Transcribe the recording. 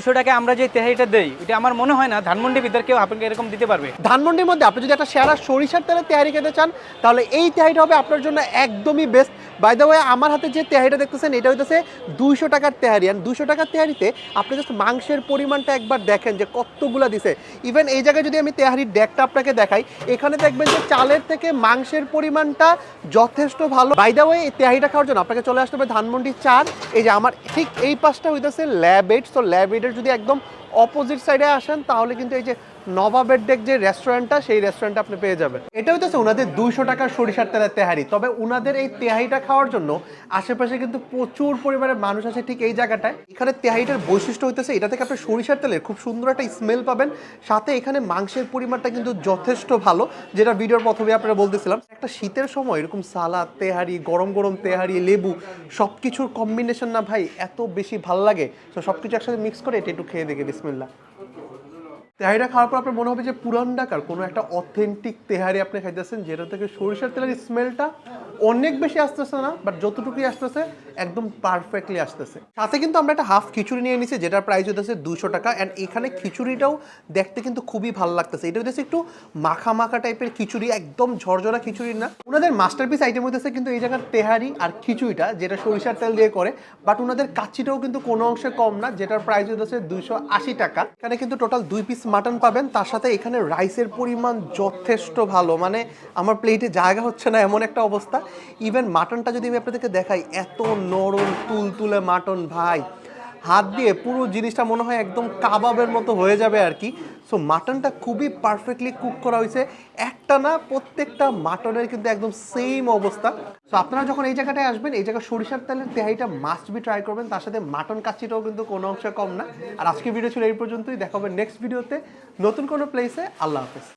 দুশো টাকা আমরা যে তেহারিটা দেই, এটা আমার মনে হয় না ধানমন্ডি ভিতর কেউ আপনাকে এরকম দিতে পারবে। ধানমন্ডির মধ্যে আপনি যদি একটা সেরা সরিষার তেলের তেহারি খেতে চান, তাহলে এই তেহারিটা হবে আপনার জন্য একদমই বেস্ট বাই দ্য ওয়ে আমার হাতে যে তেহারিটা দেখতেছেন, এটা হইতেছে দুইশো টাকার তেহারি। আর দুশো টাকার তেহারিতে আপনি জাস্ট মাংসের পরিমাণটা একবার দেখেন যে কতগুলা দিছে। ইভেন এই জায়গায় যদি আমি তেহারির ডেকটা আপনাকে দেখাই, এখানে দেখবেন যে চালের থেকে মাংসের পরিমাণটা যথেষ্ট ভালো। বাই দ্য ওয়ে এই তেহারিটা খাওয়ার জন্য আপনাকে চলে আসতে হবে ধানমন্ডি চার। এই যে আমার ঠিক এই পাশটা হইতেছে ল্যাব এইট তো ল্যাব এইটের যদি একদম অপোজিট সাইডে আসেন, তাহলে কিন্তু এই যে নবাবের ডেক যে রেস্টুরেন্টটা সেই রেস্টুরেন্টটা আপনি পেয়ে যাবেন। এটা হইতেছে ওনাদের দুইশো টাকার সরিষার তেলের তেহারি। তবে ওনাদের এই তেহারিটা খাওয়ার জন্য আশেপাশে কিন্তু প্রচুর পরিমাণে মানুষ আছে ঠিক এই জায়গাটায়। এখানে তেহারিটার বৈশিষ্ট্য হইতেছে, এটা থেকে আপনি সরিষার তেলের খুব সুন্দর একটা স্মেল পাবেন। সাথে এখানে মাংসের পরিমাণটা কিন্তু যথেষ্ট ভালো, যেটা ভিডিওর প্রথমে আপনারা বলতেছিলাম। একটা শীতের সময় এরকম সালাদ, তেহারি, গরম গরম তেহারি, লেবু সব কিছুর কম্বিনেশন না ভাই, এত বেশি ভালো লাগে। তো সব কিছু একসাথে মিক্স করে এটা একটু খেয়ে দেখে বিসমিল্লা তেহারিটা খাওয়ার পর আপনার মনে হবে যে পুরান ঢাকার কোনো একটা অথেন্টিক তেহারি আপনি খাইতেছেন যেটা থেকে সরিষার তেলের স্মেলটা অনেক বেশি আসতেছে না বাট যতটুকুই আসতেছে, একদম পারফেক্টলি আসতেছে। সাথে কিন্তু আমরা একটা হাফ খিচুড়ি নিয়ে নিছি যেটার প্রাইস হইতেছে দুশো টাকা অ্যান্ড এখানে খিচুড়িটাও দেখতে কিন্তু খুবই ভালো লাগতেছে। এটা হইতেছে একটু মাখা মাখা টাইপের খিচুড়ি, একদম ঝরঝরা খিচুড়ি না। ওনাদের মাস্টারপিস আইটেম হইতেছে কিন্তু এই জায়গার তেহারি আর খিচুড়িটা, যেটা সরিষার তেল দিয়ে করে বাট ওনাদের কাচ্চিটাও কিন্তু কোনো অংশে কম না, যেটার প্রাইস হইতেছে দুইশো আশি টাকা। এখানে কিন্তু টোটাল দুই পিস মাটন পাবেন, তার সাথে এখানে রাইসের পরিমাণ যথেষ্ট ভালো। মানে আমার প্লেটে জায়গা হচ্ছে না, এমন একটা অবস্থা। ইভেন মাটনটা যদি আমি আপনাদেরকে দেখাই, এত নরম, তুলতুলে মাটন ভাই। হাত দিয়ে পুরো জিনিসটা মনে হয় একদম কাবাবের মতো হয়ে যাবে আর কি। সো মাটনটা খুবই পারফেক্টলি কুক করা হয়েছে। একটা না, প্রত্যেকটা মাটনের কিন্তু একদম সেম অবস্থা। সো আপনারা যখন এই জায়গাটায় আসবেন, এই জায়গায় সরিষার তেলের তেহাইটা মাস্ট বি ট্রাই করবেন। তার সাথে মাটন কাচ্চিটাও কিন্তু কোনো অংশে কম না। আর আজকে ভিডিও ছিল এই পর্যন্তই। দেখা হবে নেক্সট ভিডিওতে নতুন কোনো প্লেসে আল্লাহ হাফেজ।